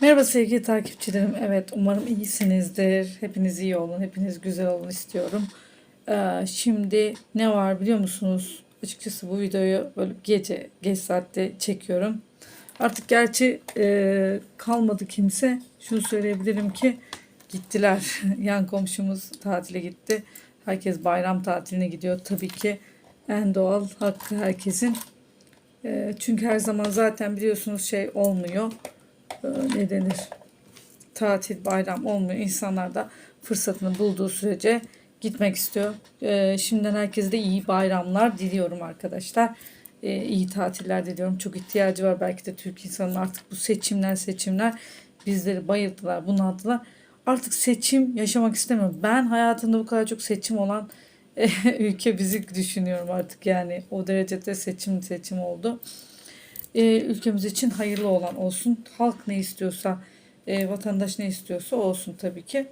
Merhaba sevgili takipçilerim. Evet umarım iyisinizdir. Hepiniz iyi olun, hepiniz güzel olun istiyorum. Ee, şimdi ne var biliyor musunuz? Açıkçası bu videoyu böyle gece, geç saatte çekiyorum. Artık gerçi e, kalmadı kimse. Şunu söyleyebilirim ki gittiler. Yan komşumuz tatile gitti. Herkes bayram tatiline gidiyor. Tabii ki en doğal hakkı herkesin. E, çünkü her zaman zaten biliyorsunuz şey olmuyor ne denir tatil bayram olmuyor. İnsanlar da fırsatını bulduğu sürece gitmek istiyor. E, şimdiden herkese de iyi bayramlar diliyorum arkadaşlar. E, iyi tatiller diliyorum. Çok ihtiyacı var belki de Türk insanının artık bu seçimler seçimler bizleri bayılttılar, bunalttılar. Artık seçim yaşamak istemiyorum. Ben hayatımda bu kadar çok seçim olan e, ülke bizi düşünüyorum artık yani o derecede seçim seçim oldu e, ülkemiz için hayırlı olan olsun. Halk ne istiyorsa, e, vatandaş ne istiyorsa olsun tabii ki.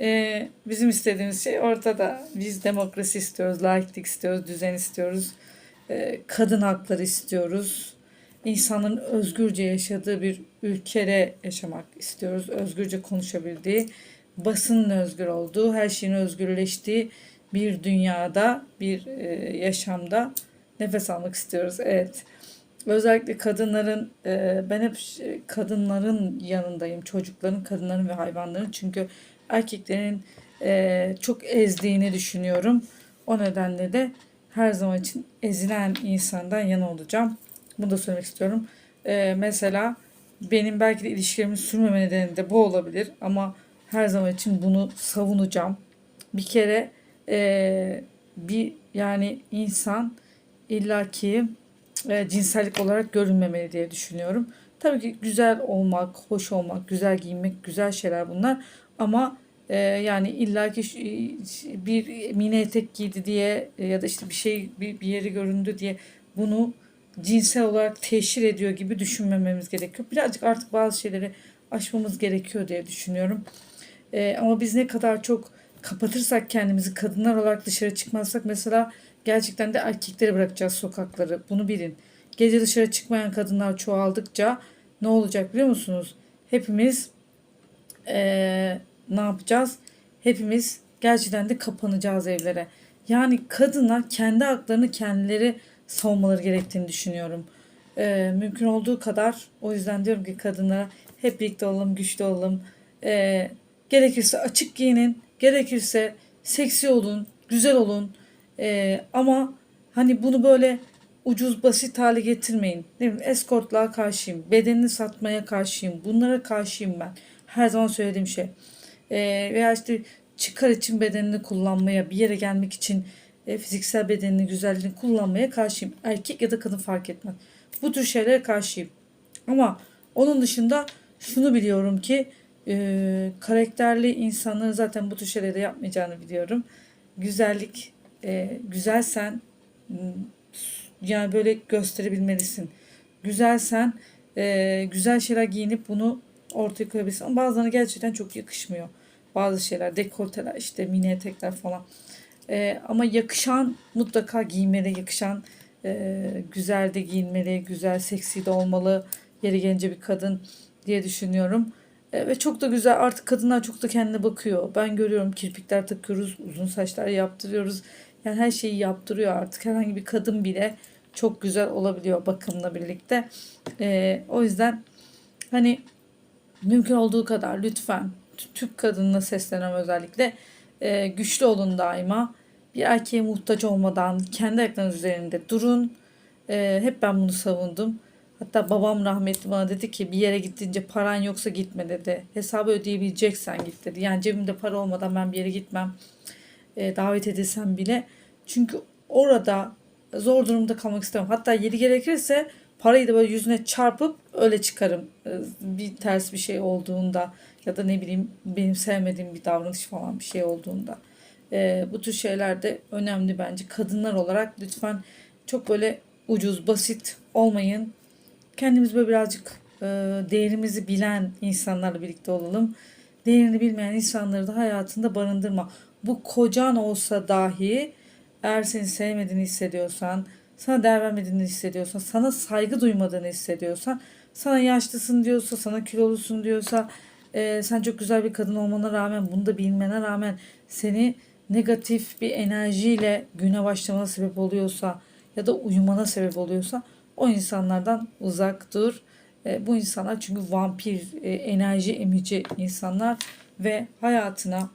E, bizim istediğimiz şey ortada. Biz demokrasi istiyoruz, laiklik istiyoruz, düzen istiyoruz. E, kadın hakları istiyoruz. İnsanın özgürce yaşadığı bir ülkede yaşamak istiyoruz. Özgürce konuşabildiği, basının özgür olduğu, her şeyin özgürleştiği bir dünyada, bir e, yaşamda nefes almak istiyoruz. Evet. Özellikle kadınların e, ben hep kadınların yanındayım. Çocukların, kadınların ve hayvanların. Çünkü erkeklerin e, çok ezdiğini düşünüyorum. O nedenle de her zaman için ezilen insandan yana olacağım. Bunu da söylemek istiyorum. E, mesela benim belki de ilişkilerimi sürmeme nedeni de bu olabilir. Ama her zaman için bunu savunacağım. Bir kere e, bir yani insan illaki e, cinsellik olarak görünmemeli diye düşünüyorum. Tabii ki güzel olmak, hoş olmak, güzel giyinmek, güzel şeyler bunlar. Ama e, yani illaki bir mini etek giydi diye ya da işte bir şey bir, bir yeri göründü diye bunu cinsel olarak teşhir ediyor gibi düşünmememiz gerekiyor. Birazcık artık bazı şeyleri aşmamız gerekiyor diye düşünüyorum. E, ama biz ne kadar çok kapatırsak kendimizi kadınlar olarak dışarı çıkmazsak mesela gerçekten de erkekleri bırakacağız sokakları. Bunu bilin. Gece dışarı çıkmayan kadınlar çoğaldıkça ne olacak biliyor musunuz? Hepimiz eee, ne yapacağız? Hepimiz gerçekten de kapanacağız evlere. Yani kadınlar kendi haklarını kendileri savunmaları gerektiğini düşünüyorum. Eee, mümkün olduğu kadar o yüzden diyorum ki kadınlara hep birlikte olalım, güçlü olalım. Eee, gerekirse açık giyinin, gerekirse seksi olun, güzel olun. Ee, ama hani bunu böyle ucuz basit hale getirmeyin. Ne bileyim eskortluğa karşıyım. Bedenini satmaya karşıyım. Bunlara karşıyım ben. Her zaman söylediğim şey. Ee, veya işte çıkar için bedenini kullanmaya, bir yere gelmek için e, fiziksel bedenini, güzelliğini kullanmaya karşıyım. Erkek ya da kadın fark etmez. Bu tür şeylere karşıyım. Ama onun dışında şunu biliyorum ki e, karakterli insanların zaten bu tür şeyleri yapmayacağını biliyorum. Güzellik, e, güzelsen m, yani böyle gösterebilmelisin. Güzelsen e, güzel şeyler giyinip bunu ortaya koyabilirsin. Bazılarına gerçekten çok yakışmıyor. Bazı şeyler, dekolteler işte mini etekler falan. E, ama yakışan mutlaka giymeli, yakışan e, güzel de giyinmeli, güzel seksi de olmalı. Yeri gelince bir kadın diye düşünüyorum. E, ve çok da güzel artık kadınlar çok da kendine bakıyor. Ben görüyorum kirpikler takıyoruz, uzun saçlar yaptırıyoruz. Yani her şeyi yaptırıyor artık. Herhangi bir kadın bile çok güzel olabiliyor bakımla birlikte. E, o yüzden hani mümkün olduğu kadar lütfen Türk kadınına sesleniyorum özellikle e, güçlü olun daima. Bir erkeğe muhtaç olmadan kendi ayaklarınız üzerinde durun. E, hep ben bunu savundum. Hatta babam rahmetli bana dedi ki bir yere gittiğince paran yoksa gitme dedi. Hesabı ödeyebileceksen git dedi. Yani cebimde para olmadan ben bir yere gitmem. E, davet edilsem bile. Çünkü orada zor durumda kalmak istemem. Hatta yeri gerekirse parayı da böyle yüzüne çarpıp öyle çıkarım. E, bir ters bir şey olduğunda ya da ne bileyim benim sevmediğim bir davranış falan bir şey olduğunda. E, bu tür şeyler de önemli bence. Kadınlar olarak lütfen çok böyle ucuz, basit olmayın kendimiz böyle birazcık e, değerimizi bilen insanlarla birlikte olalım. Değerini bilmeyen insanları da hayatında barındırma. Bu kocan olsa dahi eğer seni sevmediğini hissediyorsan, sana değer vermediğini hissediyorsan, sana saygı duymadığını hissediyorsan sana yaşlısın diyorsa, sana kilolusun diyorsa, e, sen çok güzel bir kadın olmana rağmen, bunu da bilmene rağmen seni negatif bir enerjiyle güne başlamana sebep oluyorsa ya da uyumana sebep oluyorsa o insanlardan uzak dur. E, bu insanlar çünkü vampir, e, enerji emici insanlar ve hayatına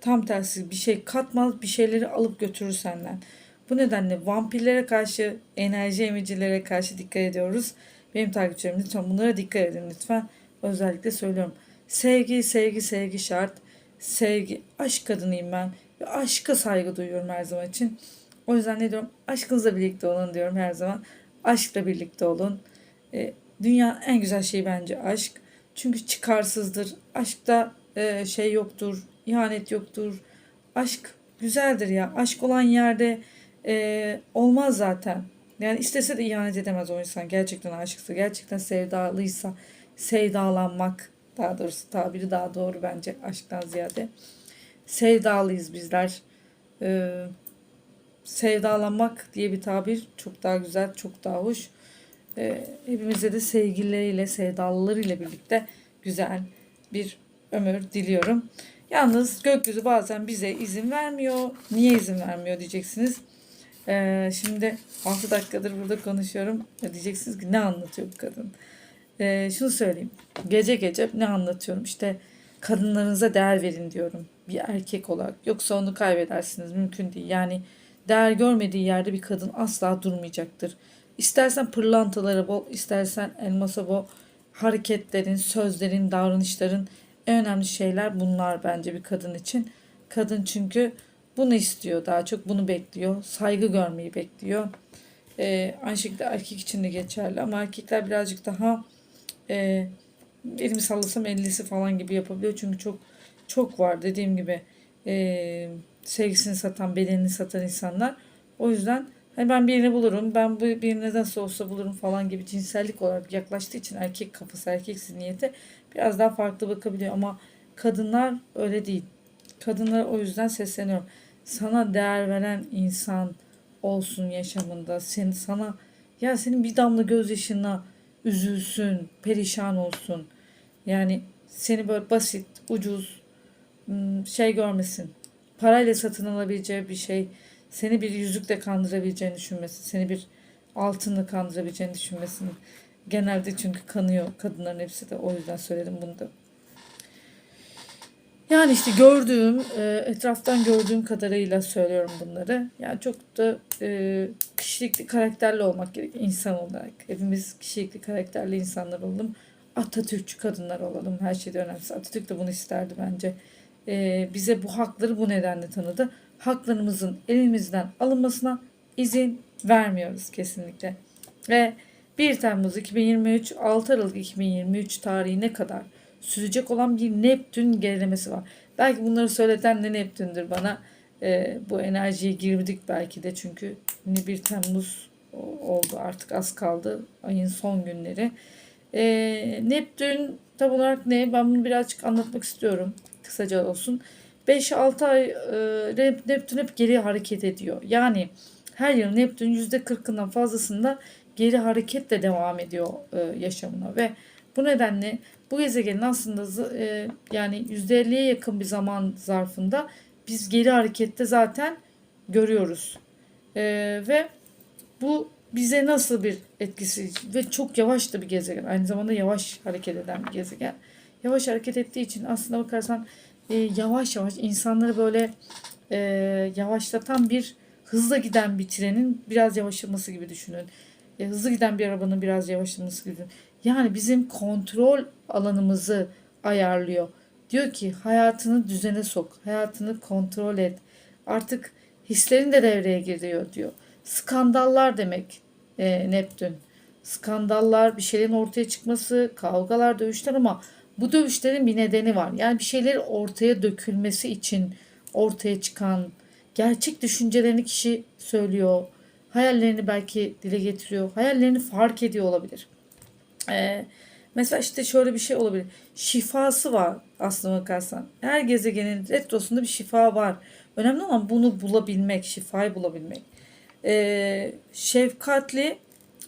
tam tersi bir şey katmaz, bir şeyleri alıp götürür senden. Bu nedenle vampirlere karşı, enerji emicilere karşı dikkat ediyoruz. Benim takipçilerim lütfen bunlara dikkat edin lütfen. Özellikle söylüyorum. Sevgi, sevgi, sevgi şart. Sevgi, aşk kadınıyım ben. Ve aşka saygı duyuyorum her zaman için. O yüzden ne diyorum? Aşkınızla birlikte olun diyorum her zaman. Aşkla birlikte olun. E, dünya en güzel şey bence aşk. Çünkü çıkarsızdır. Aşkta e, şey yoktur, ihanet yoktur. Aşk güzeldir ya. Aşk olan yerde e, olmaz zaten. Yani istese de ihanet edemez o insan. Gerçekten aşıksa, gerçekten sevdalıysa, sevdalanmak daha doğrusu tabiri daha doğru bence aşktan ziyade. Sevdalıyız bizler. Ee, sevdalanmak diye bir tabir çok daha güzel, çok daha hoş. Ee, hepimize de sevgilileriyle, sevdalılarıyla birlikte güzel bir ömür diliyorum. Yalnız gökyüzü bazen bize izin vermiyor. Niye izin vermiyor diyeceksiniz. Ee, şimdi 6 dakikadır burada konuşuyorum. Diyeceksiniz ki ne anlatıyor bu kadın? Ee, şunu söyleyeyim. Gece gece ne anlatıyorum? İşte kadınlarınıza değer verin diyorum. Bir erkek olarak. Yoksa onu kaybedersiniz. Mümkün değil. Yani değer görmediği yerde bir kadın asla durmayacaktır. İstersen pırlantalara bol, istersen elmasa bol hareketlerin, sözlerin, davranışların en önemli şeyler bunlar bence bir kadın için. Kadın çünkü bunu istiyor daha çok bunu bekliyor. Saygı görmeyi bekliyor. Ee, aynı şekilde erkek için de geçerli ama erkekler birazcık daha e, elimi sallasam ellisi falan gibi yapabiliyor. Çünkü çok çok var dediğim gibi e, sevgisini satan, bedenini satan insanlar. O yüzden hani ben birini bulurum, ben bu birini nasıl olsa bulurum falan gibi cinsellik olarak yaklaştığı için erkek kafası, erkek zihniyeti biraz daha farklı bakabiliyor. Ama kadınlar öyle değil. Kadınlara o yüzden sesleniyorum. Sana değer veren insan olsun yaşamında. Seni sana ya senin bir damla gözyaşına üzülsün, perişan olsun. Yani seni böyle basit, ucuz şey görmesin. Parayla satın alabileceği bir şey, seni bir yüzükle kandırabileceğini düşünmesin. Seni bir altınla kandırabileceğini düşünmesin. Genelde çünkü kanıyor kadınların hepsi de o yüzden söyledim bunu da. Yani işte gördüğüm, e, etraftan gördüğüm kadarıyla söylüyorum bunları. Yani çok da e, kişilikli, karakterli olmak gerek insan olarak. Hepimiz kişilikli, karakterli insanlar olalım. Atatürkçü kadınlar olalım. Her şeyde önemlisi. Atatürk de bunu isterdi bence. E, bize bu hakları bu nedenle tanıdı. Haklarımızın elimizden alınmasına izin vermiyoruz kesinlikle. Ve 1 Temmuz 2023, 6 Aralık 2023 tarihine kadar sürecek olan bir Neptün gerilemesi var. Belki bunları söyleten de Neptün'dür bana. E, bu enerjiye girdik belki de çünkü 1 Temmuz oldu artık az kaldı ayın son günleri. E, Neptün tam olarak ne? Ben bunu birazcık anlatmak istiyorum. Kısaca olsun. 5-6 ay e, Neptün hep geri hareket ediyor. Yani her yıl Neptün %40'ından fazlasında geri hareketle devam ediyor e, yaşamına ve bu nedenle bu gezegenin aslında e, yani %50'ye yakın bir zaman zarfında biz geri harekette zaten görüyoruz. E, ve bu bize nasıl bir etkisi ve çok yavaş da bir gezegen. Aynı zamanda yavaş hareket eden bir gezegen. Yavaş hareket ettiği için aslında bakarsan e, yavaş yavaş insanları böyle e, yavaşlatan bir hızla giden bir trenin biraz yavaşlaması gibi düşünün. E, hızlı giden bir arabanın biraz yavaşlaması gibi düşünün. Yani bizim kontrol alanımızı ayarlıyor. Diyor ki hayatını düzene sok, hayatını kontrol et. Artık hislerin de devreye giriyor diyor. Skandallar demek e, Neptün. Skandallar, bir şeylerin ortaya çıkması, kavgalar, dövüşler ama bu dövüşlerin bir nedeni var. Yani bir şeylerin ortaya dökülmesi için ortaya çıkan gerçek düşüncelerini kişi söylüyor. Hayallerini belki dile getiriyor. Hayallerini fark ediyor olabilir. Ee, mesela işte şöyle bir şey olabilir. Şifası var aslına bakarsan. Her gezegenin retrosunda bir şifa var. Önemli olan bunu bulabilmek, şifayı bulabilmek. Ee, şefkatli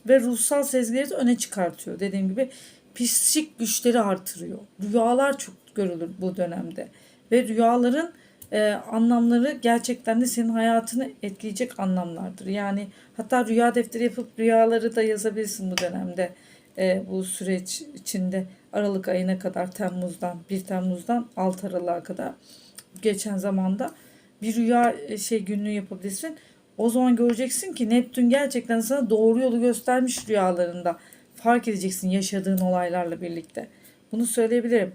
ve ruhsal sezgileri de öne çıkartıyor. Dediğim gibi psikik güçleri artırıyor. Rüyalar çok görülür bu dönemde. Ve rüyaların e, anlamları gerçekten de senin hayatını etkileyecek anlamlardır. Yani hatta rüya defteri yapıp rüyaları da yazabilirsin bu dönemde. E, bu süreç içinde Aralık ayına kadar Temmuz'dan 1 Temmuz'dan 6 Aralık'a kadar geçen zamanda bir rüya e, şey günlüğü yapabilirsin. O zaman göreceksin ki Neptün gerçekten sana doğru yolu göstermiş rüyalarında. Fark edeceksin yaşadığın olaylarla birlikte. Bunu söyleyebilirim.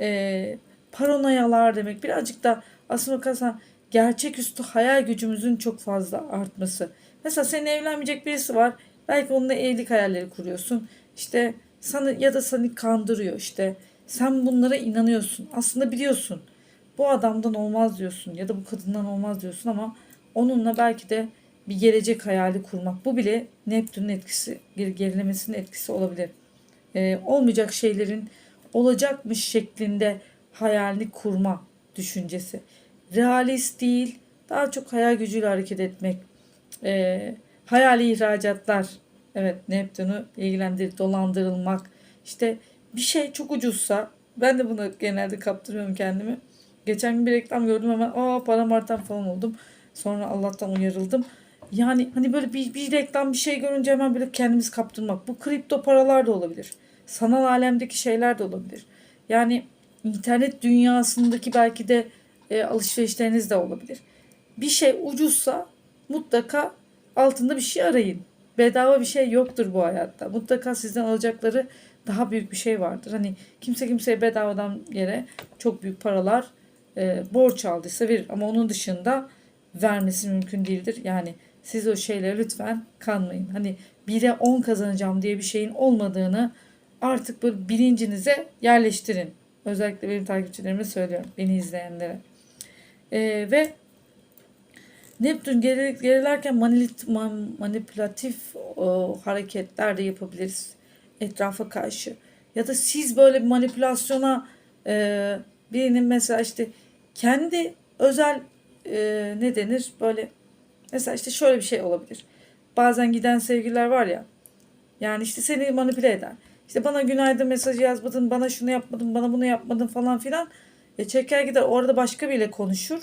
Ee, paranoyalar demek birazcık da aslında bakarsan gerçeküstü hayal gücümüzün çok fazla artması. Mesela senin evlenmeyecek birisi var. Belki onunla evlilik hayalleri kuruyorsun. İşte sana ya da seni kandırıyor işte. Sen bunlara inanıyorsun. Aslında biliyorsun. Bu adamdan olmaz diyorsun ya da bu kadından olmaz diyorsun ama onunla belki de bir gelecek hayali kurmak. Bu bile Neptün'ün etkisi, ger- gerilemesinin etkisi olabilir. Ee, olmayacak şeylerin olacakmış şeklinde hayalini kurma düşüncesi. Realist değil, daha çok hayal gücüyle hareket etmek. Ee, hayali ihracatlar, evet Neptün'ü ilgilendirir, dolandırılmak. İşte bir şey çok ucuzsa, ben de bunu genelde kaptırıyorum kendimi. Geçen gün bir reklam gördüm hemen aa param artan falan oldum. Sonra Allah'tan uyarıldım. Yani hani böyle bir, bir reklam bir şey görünce hemen böyle kendimizi kaptırmak. Bu kripto paralar da olabilir. Sanal alemdeki şeyler de olabilir. Yani internet dünyasındaki belki de e, alışverişleriniz de olabilir. Bir şey ucuzsa mutlaka altında bir şey arayın. Bedava bir şey yoktur bu hayatta. Mutlaka sizden alacakları daha büyük bir şey vardır. Hani kimse kimseye bedavadan yere çok büyük paralar e, borç aldıysa verir. Ama onun dışında vermesi mümkün değildir. Yani siz o şeylere lütfen kanmayın. Hani 1'e 10 kazanacağım diye bir şeyin olmadığını artık böyle bilincinize yerleştirin. Özellikle benim takipçilerime söylüyorum. Beni izleyenlere. E, ve Neptün geri, gerilerken manipülatif o, hareketler de yapabiliriz etrafa karşı. Ya da siz böyle bir manipülasyona e, birinin mesela işte kendi özel e, ne denir böyle mesela işte şöyle bir şey olabilir. Bazen giden sevgililer var ya yani işte seni manipüle eder. İşte bana günaydın mesajı yazmadın, bana şunu yapmadın, bana bunu yapmadın falan filan. E, çeker gider orada başka biriyle konuşur.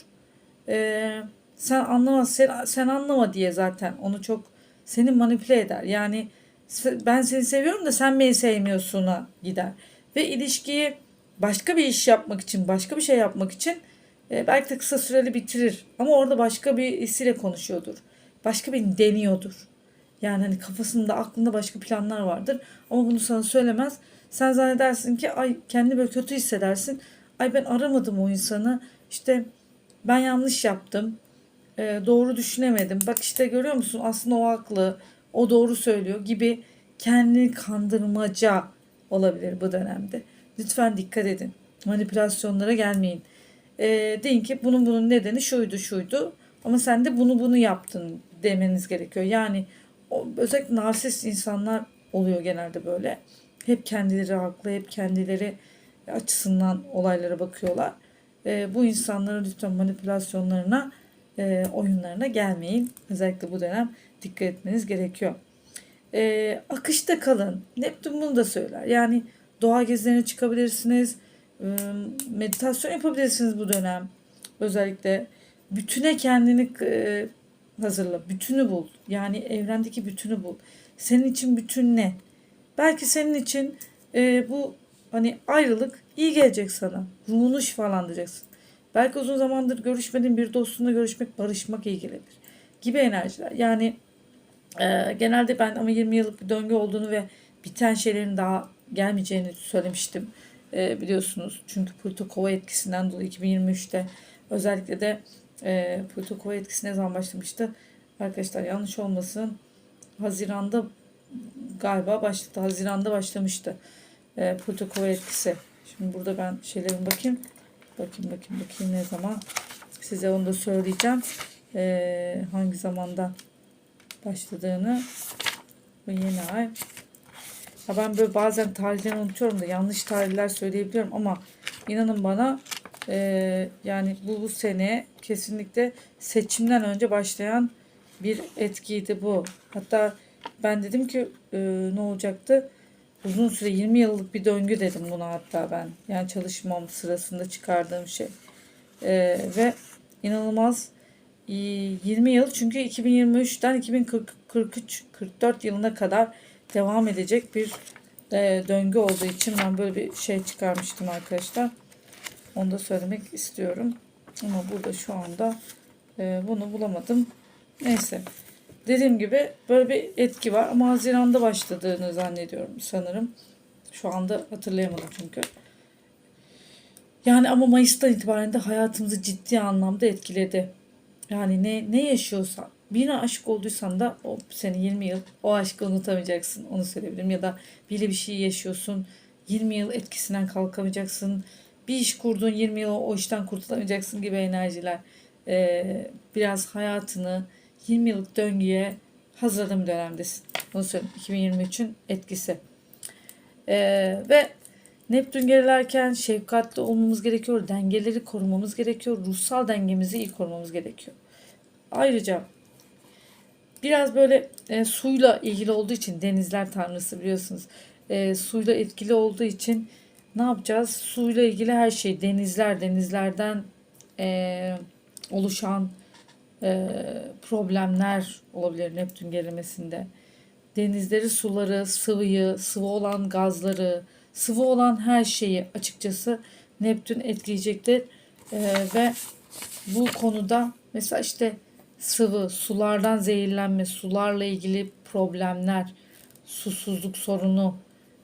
E, sen anlamaz, sen, sen anlama diye zaten onu çok seni manipüle eder. Yani ben seni seviyorum da sen beni sevmiyorsun'a gider. Ve ilişkiyi başka bir iş yapmak için, başka bir şey yapmak için e, belki de kısa süreli bitirir. Ama orada başka birisiyle konuşuyordur. Başka birini deniyordur. Yani hani kafasında aklında başka planlar vardır. Ama bunu sana söylemez. Sen zannedersin ki ay kendi böyle kötü hissedersin. Ay ben aramadım o insanı. İşte ben yanlış yaptım. Ee, doğru düşünemedim. Bak işte görüyor musun aslında o haklı. O doğru söylüyor gibi kendini kandırmaca olabilir bu dönemde. Lütfen dikkat edin. Manipülasyonlara gelmeyin. Ee, deyin ki bunun bunun nedeni şuydu şuydu. Ama sen de bunu bunu yaptın demeniz gerekiyor. Yani o, özellikle narsist insanlar oluyor genelde böyle. Hep kendileri haklı, hep kendileri açısından olaylara bakıyorlar. Ee, bu insanların lütfen manipülasyonlarına, e, oyunlarına gelmeyin. Özellikle bu dönem dikkat etmeniz gerekiyor. Ee, akışta kalın. Neptün bunu da söyler. Yani doğa gezilerine çıkabilirsiniz. Meditasyon yapabilirsiniz bu dönem. Özellikle bütüne kendini hazırla. Bütünü bul. Yani evrendeki bütünü bul. Senin için bütün ne? Belki senin için bu hani ayrılık iyi gelecek sana. Ruhunu şifalandıracaksın. Belki uzun zamandır görüşmediğin bir dostunla görüşmek, barışmak iyi gelebilir. Gibi enerjiler. Yani e, genelde ben ama 20 yıllık bir döngü olduğunu ve biten şeylerin daha gelmeyeceğini söylemiştim. E, biliyorsunuz. Çünkü Pluto Kova etkisinden dolayı 2023'te özellikle de e, Pluto Kova etkisi ne zaman başlamıştı? Arkadaşlar yanlış olmasın. Haziranda galiba başladı. Haziranda başlamıştı. E, Pluto Kova etkisi. Şimdi burada ben şeylerime bakayım. Bakayım bakayım bakayım ne zaman. Size onu da söyleyeceğim. E, hangi zamanda başladığını. Bu yeni ay. Ya ben böyle bazen tarihleri unutuyorum da yanlış tarihler söyleyebiliyorum ama inanın bana e, yani bu, bu sene kesinlikle seçimden önce başlayan bir etkiydi bu. Hatta ben dedim ki e, ne olacaktı? Uzun süre 20 yıllık bir döngü dedim buna hatta ben. Yani çalışmam sırasında çıkardığım şey. E, ve inanılmaz e, 20 yıl çünkü 2023'ten 2043 44 yılına kadar devam edecek bir e, döngü olduğu için ben böyle bir şey çıkarmıştım arkadaşlar. Onu da söylemek istiyorum. Ama burada şu anda e, bunu bulamadım. Neyse. Dediğim gibi böyle bir etki var ama Haziran'da başladığını zannediyorum sanırım. Şu anda hatırlayamadım çünkü. Yani ama Mayıs'tan itibaren de hayatımızı ciddi anlamda etkiledi. Yani ne ne yaşıyorsan, birine aşık olduysan da o seni 20 yıl o aşkı unutamayacaksın. Onu söyleyebilirim. Ya da biri bir şey yaşıyorsun. 20 yıl etkisinden kalkamayacaksın. Bir iş kurduğun 20 yıl o işten kurtulamayacaksın gibi enerjiler. Ee, biraz hayatını 20 yıllık döngüye hazırladığın bir dönemdesin. Bunu söyleyeyim. 2023'ün etkisi. Ee, ve Neptün gerilerken şefkatli olmamız gerekiyor. Dengeleri korumamız gerekiyor. Ruhsal dengemizi iyi korumamız gerekiyor. Ayrıca biraz böyle e, suyla ilgili olduğu için denizler tanrısı biliyorsunuz. E, suyla etkili olduğu için ne yapacağız? Suyla ilgili her şey denizler, denizlerden e, oluşan e, problemler olabilir Neptün gerilemesinde. Denizleri, suları, sıvıyı, sıvı olan gazları, sıvı olan her şeyi açıkçası Neptün etkileyecektir. E, ve bu konuda mesela işte sıvı, sulardan zehirlenme, sularla ilgili problemler, susuzluk sorunu,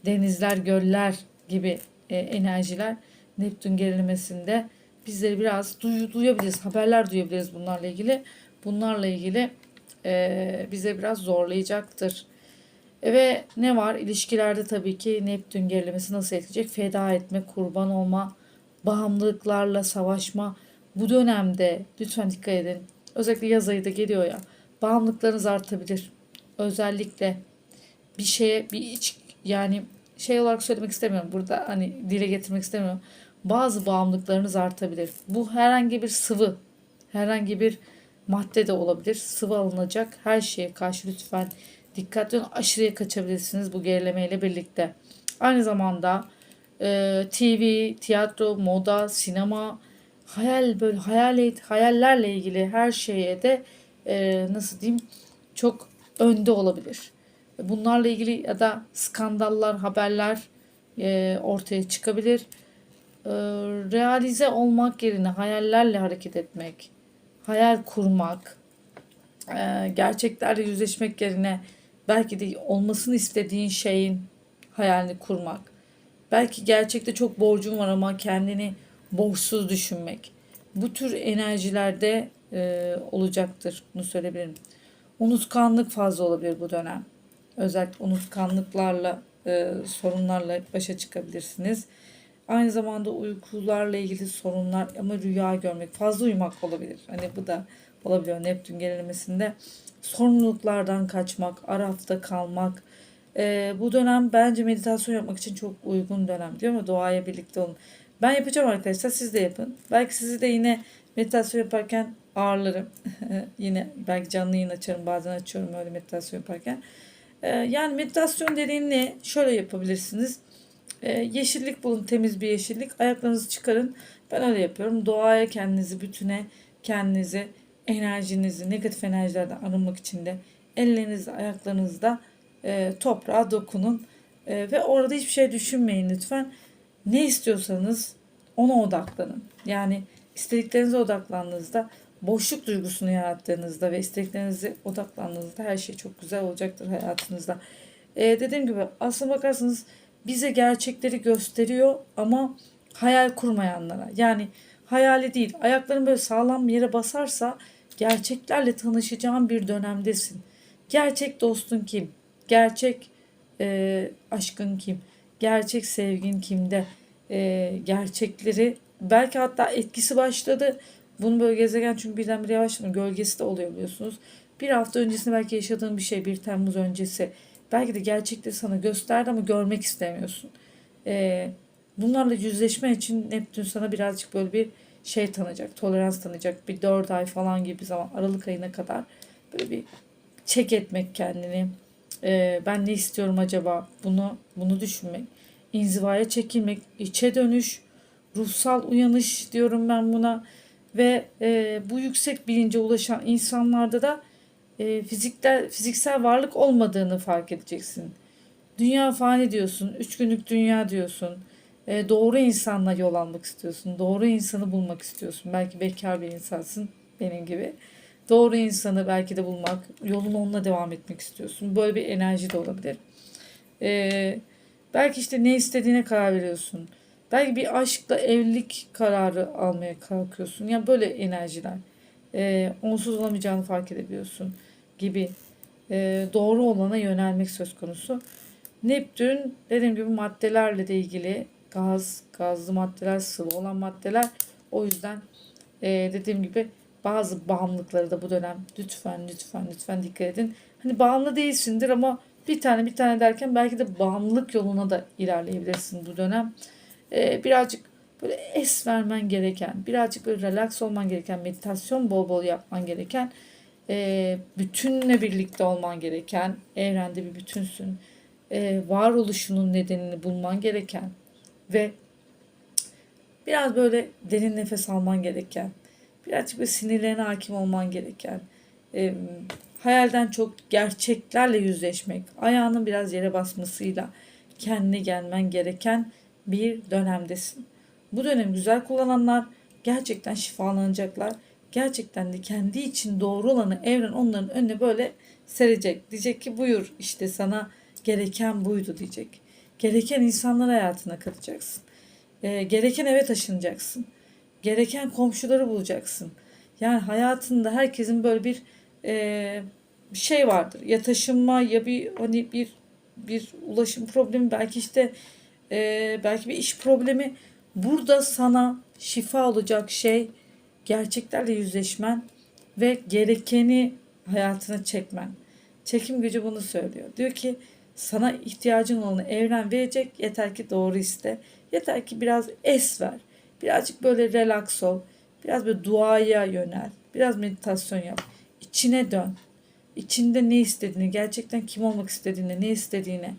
denizler, göller gibi e, enerjiler Neptün gerilemesinde bizleri biraz duy, duyabiliriz. Haberler duyabiliriz bunlarla ilgili. Bunlarla ilgili e, bize biraz zorlayacaktır. E, ve ne var? İlişkilerde tabii ki Neptün gerilemesi nasıl etkileyecek? Feda etme, kurban olma, bağımlılıklarla savaşma. Bu dönemde lütfen dikkat edin. Özellikle yaz ayı da geliyor ya. Bağımlılıklarınız artabilir. Özellikle bir şeye bir iç yani şey olarak söylemek istemiyorum. Burada hani dile getirmek istemiyorum. Bazı bağımlılıklarınız artabilir. Bu herhangi bir sıvı, herhangi bir madde de olabilir. Sıvı alınacak her şeye karşı lütfen dikkatli olun. Aşırıya kaçabilirsiniz bu gerilemeyle birlikte. Aynı zamanda e, TV, tiyatro, moda, sinema, hayal böyle hayal hayallerle ilgili her şeye de e, nasıl diyeyim çok önde olabilir. Bunlarla ilgili ya da skandallar, haberler e, ortaya çıkabilir. E, realize olmak yerine hayallerle hareket etmek, hayal kurmak, e, gerçeklerle yüzleşmek yerine belki de olmasını istediğin şeyin hayalini kurmak. Belki gerçekte çok borcun var ama kendini borçsuz düşünmek. Bu tür enerjilerde e, olacaktır. Bunu söyleyebilirim. Unutkanlık fazla olabilir bu dönem. Özellikle unutkanlıklarla, e, sorunlarla başa çıkabilirsiniz. Aynı zamanda uykularla ilgili sorunlar ama rüya görmek, fazla uyumak olabilir. Hani bu da olabiliyor Neptün gerilemesinde. Sorumluluklardan kaçmak, arafta kalmak. E, bu dönem bence meditasyon yapmak için çok uygun dönem diyor mu? Doğaya birlikte olun. Ben yapacağım arkadaşlar siz de yapın. Belki sizi de yine meditasyon yaparken ağırlarım. yine belki canlı yayın açarım bazen açıyorum öyle meditasyon yaparken. Ee, yani meditasyon dediğin Şöyle yapabilirsiniz. Ee, yeşillik bulun temiz bir yeşillik. Ayaklarınızı çıkarın. Ben öyle yapıyorum. Doğaya kendinizi bütüne kendinizi enerjinizi negatif enerjilerden arınmak için de ellerinizle ayaklarınızda e, toprağa dokunun. E, ve orada hiçbir şey düşünmeyin lütfen. Ne istiyorsanız ona odaklanın. Yani istediklerinize odaklandığınızda boşluk duygusunu yarattığınızda ve isteklerinize odaklandığınızda her şey çok güzel olacaktır hayatınızda. Ee, dediğim gibi aslına bakarsanız bize gerçekleri gösteriyor ama hayal kurmayanlara yani hayali değil ayakların böyle sağlam bir yere basarsa gerçeklerle tanışacağın bir dönemdesin. Gerçek dostun kim? Gerçek e, aşkın kim? Gerçek sevgin kimde? E, gerçekleri belki hatta etkisi başladı bunu böyle gezegen çünkü birdenbire yavaşlama gölgesi de oluyor biliyorsunuz. Bir hafta öncesinde belki yaşadığın bir şey bir Temmuz öncesi belki de gerçekte sana gösterdi ama görmek istemiyorsun. Ee, bunlarla yüzleşme için Neptün sana birazcık böyle bir şey tanıyacak, tolerans tanıyacak. Bir dört ay falan gibi zaman Aralık ayına kadar böyle bir çek etmek kendini. Ee, ben ne istiyorum acaba? Bunu bunu düşünmek. İnzivaya çekilmek, içe dönüş, ruhsal uyanış diyorum ben buna. Ve e, bu yüksek bilince ulaşan insanlarda da e, fizikler, fiziksel varlık olmadığını fark edeceksin. Dünya fani diyorsun, üç günlük dünya diyorsun. E, doğru insanla yol almak istiyorsun. Doğru insanı bulmak istiyorsun. Belki bekar bir insansın benim gibi. Doğru insanı belki de bulmak, yolun onunla devam etmek istiyorsun. Böyle bir enerji de olabilir. E, belki işte ne istediğine karar veriyorsun. Belki bir aşkla evlilik kararı almaya kalkıyorsun. Ya yani böyle enerjiler. E, onsuz olamayacağını fark edebiliyorsun gibi. E, doğru olana yönelmek söz konusu. Neptün dediğim gibi maddelerle de ilgili gaz, gazlı maddeler, sıvı olan maddeler. O yüzden e, dediğim gibi bazı bağımlılıkları da bu dönem lütfen lütfen lütfen dikkat edin. Hani bağımlı değilsindir ama bir tane bir tane derken belki de bağımlılık yoluna da ilerleyebilirsin bu dönem. E, birazcık böyle es vermen gereken, birazcık böyle relax olman gereken, meditasyon bol bol yapman gereken, e, bütünle birlikte olman gereken, evrende bir bütünsün e, varoluşunun nedenini bulman gereken ve biraz böyle derin nefes alman gereken, birazcık bir sinirlerine hakim olman gereken, e, hayalden çok gerçeklerle yüzleşmek, ayağının biraz yere basmasıyla kendine gelmen gereken bir dönemdesin. Bu dönem güzel kullananlar gerçekten şifalanacaklar. Gerçekten de kendi için doğru olanı evren onların önüne böyle serecek. Diyecek ki buyur işte sana gereken buydu diyecek. Gereken insanlar hayatına katacaksın. E, gereken eve taşınacaksın. Gereken komşuları bulacaksın. Yani hayatında herkesin böyle bir e, şey vardır. Ya taşınma ya bir hani bir bir ulaşım problemi belki işte e, belki bir iş problemi. Burada sana şifa olacak şey gerçeklerle yüzleşmen ve gerekeni hayatına çekmen. Çekim gücü bunu söylüyor. Diyor ki sana ihtiyacın olanı evren verecek. Yeter ki doğru iste. Yeter ki biraz es ver. Birazcık böyle relax ol. Biraz böyle duaya yönel. Biraz meditasyon yap. İçine dön. İçinde ne istediğini, gerçekten kim olmak istediğini, ne istediğine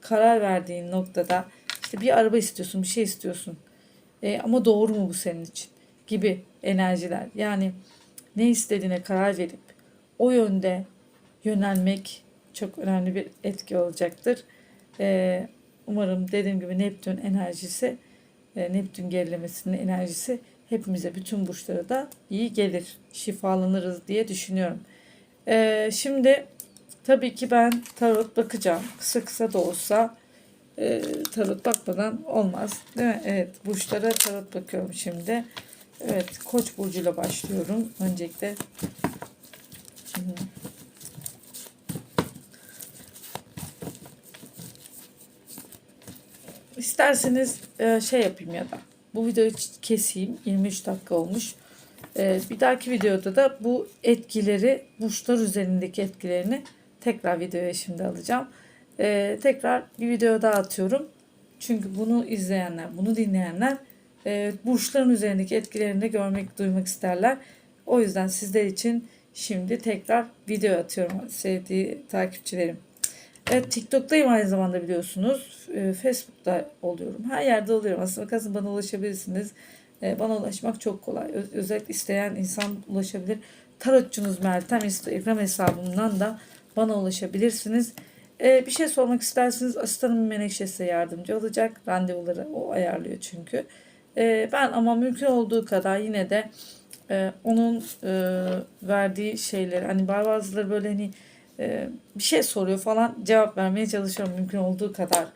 karar verdiğin noktada işte bir araba istiyorsun, bir şey istiyorsun. E, ama doğru mu bu senin için? Gibi enerjiler. Yani ne istediğine karar verip o yönde yönelmek çok önemli bir etki olacaktır. E, umarım dediğim gibi Neptün enerjisi, e, Neptün gerilemesinin enerjisi hepimize, bütün burçlara da iyi gelir. Şifalanırız diye düşünüyorum. E, şimdi tabii ki ben tarot bakacağım. Kısa kısa da olsa e, tarot bakmadan olmaz. Değil mi? Evet, burçlara tarot bakıyorum şimdi. Evet, Koç burcuyla başlıyorum. Öncelikle İsterseniz e, şey yapayım ya da bu videoyu keseyim. 23 dakika olmuş. E, bir dahaki videoda da bu etkileri, burçlar üzerindeki etkilerini tekrar videoya şimdi alacağım. E, tekrar bir video daha atıyorum. Çünkü bunu izleyenler, bunu dinleyenler burçların üzerindeki etkilerini de görmek, duymak isterler. O yüzden sizler için şimdi tekrar video atıyorum sevdiği takipçilerim. Evet TikTok'tayım aynı zamanda biliyorsunuz. E, Facebook'ta oluyorum. Her yerde oluyorum. Aslında bakarsanız bana ulaşabilirsiniz. E, bana ulaşmak çok kolay. Öz- özellikle isteyen insan ulaşabilir. Tarotçunuz Meltem Instagram hesabımdan da bana ulaşabilirsiniz. E, bir şey sormak isterseniz asistanım Menekşe size yardımcı olacak. Randevuları o ayarlıyor çünkü. Ben ama mümkün olduğu kadar yine de e, onun e, verdiği şeyleri hani bazıları böyle hani e, bir şey soruyor falan cevap vermeye çalışıyorum mümkün olduğu kadar.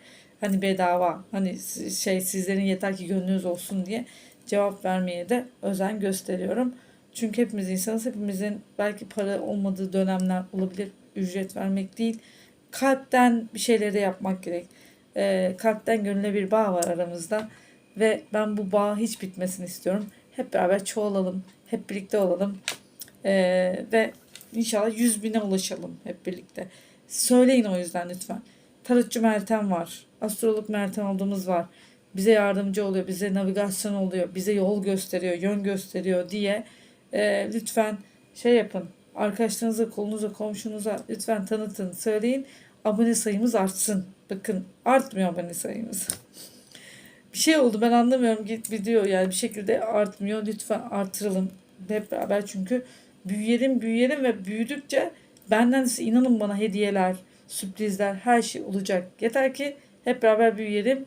Hani bedava hani şey sizlerin yeter ki gönlünüz olsun diye cevap vermeye de özen gösteriyorum. Çünkü hepimiz insanız. Hepimizin belki para olmadığı dönemler olabilir. Ücret vermek değil. Kalpten bir şeyleri yapmak gerek. E, kalpten gönüle bir bağ var aramızda. Ve ben bu bağ hiç bitmesini istiyorum. Hep beraber çoğalalım. Hep birlikte olalım. E, ve İnşallah 100 bine ulaşalım hep birlikte. Söyleyin o yüzden lütfen. Tarotçu Meltem var. Astrolog Meltem ablamız var. Bize yardımcı oluyor, bize navigasyon oluyor, bize yol gösteriyor, yön gösteriyor diye e, lütfen şey yapın. Arkadaşlarınıza, kolunuza, komşunuza lütfen tanıtın, söyleyin. abone sayımız artsın. Bakın artmıyor abone sayımız. Bir şey oldu ben anlamıyorum git video yani bir şekilde artmıyor. Lütfen artıralım hep beraber çünkü büyüyelim büyüyelim ve büyüdükçe benden size inanın bana hediyeler, sürprizler her şey olacak. Yeter ki hep beraber büyüyelim.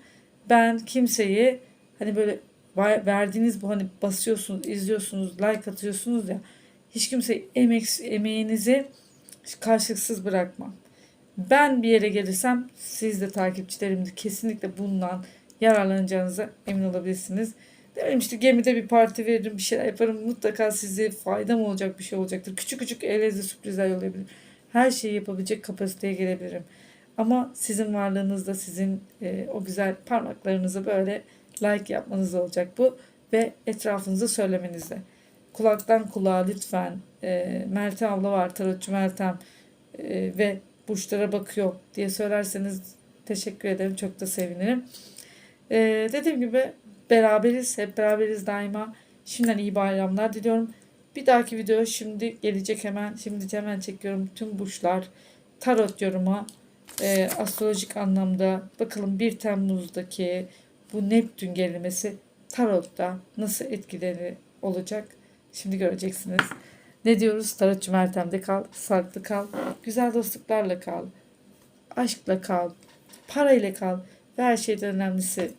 Ben kimseyi hani böyle ver- verdiğiniz bu hani basıyorsunuz, izliyorsunuz, like atıyorsunuz ya hiç kimse emek, emeğinizi karşılıksız bırakmam. Ben bir yere gelirsem siz de takipçilerim de kesinlikle bundan yararlanacağınıza emin olabilirsiniz. Demedim işte gemide bir parti veririm bir şeyler yaparım mutlaka size faydam olacak bir şey olacaktır. Küçük küçük elinizde sürprizler yollayabilirim. Her şeyi yapabilecek kapasiteye gelebilirim. Ama sizin varlığınızda sizin e, o güzel parmaklarınızı böyle like yapmanız olacak bu ve etrafınıza söylemenizde. Kulaktan kulağa lütfen e, Meltem abla var tarotçu Meltem e, ve burçlara bakıyor diye söylerseniz teşekkür ederim çok da sevinirim. E, dediğim gibi beraberiz hep beraberiz daima. Şimdiden iyi bayramlar diliyorum. Bir dahaki video şimdi gelecek hemen. Şimdi hemen çekiyorum tüm burçlar tarot yorumu e, astrolojik anlamda bakalım 1 Temmuz'daki bu Neptün gerilmesi tarotta nasıl etkileri olacak şimdi göreceksiniz. Ne diyoruz? Tarotçu Meltem'de kal, sağlıklı kal, güzel dostluklarla kal, aşkla kal, parayla kal ve her şeyden önemlisi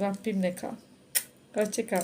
Rabbimle kal. Hoşça kal.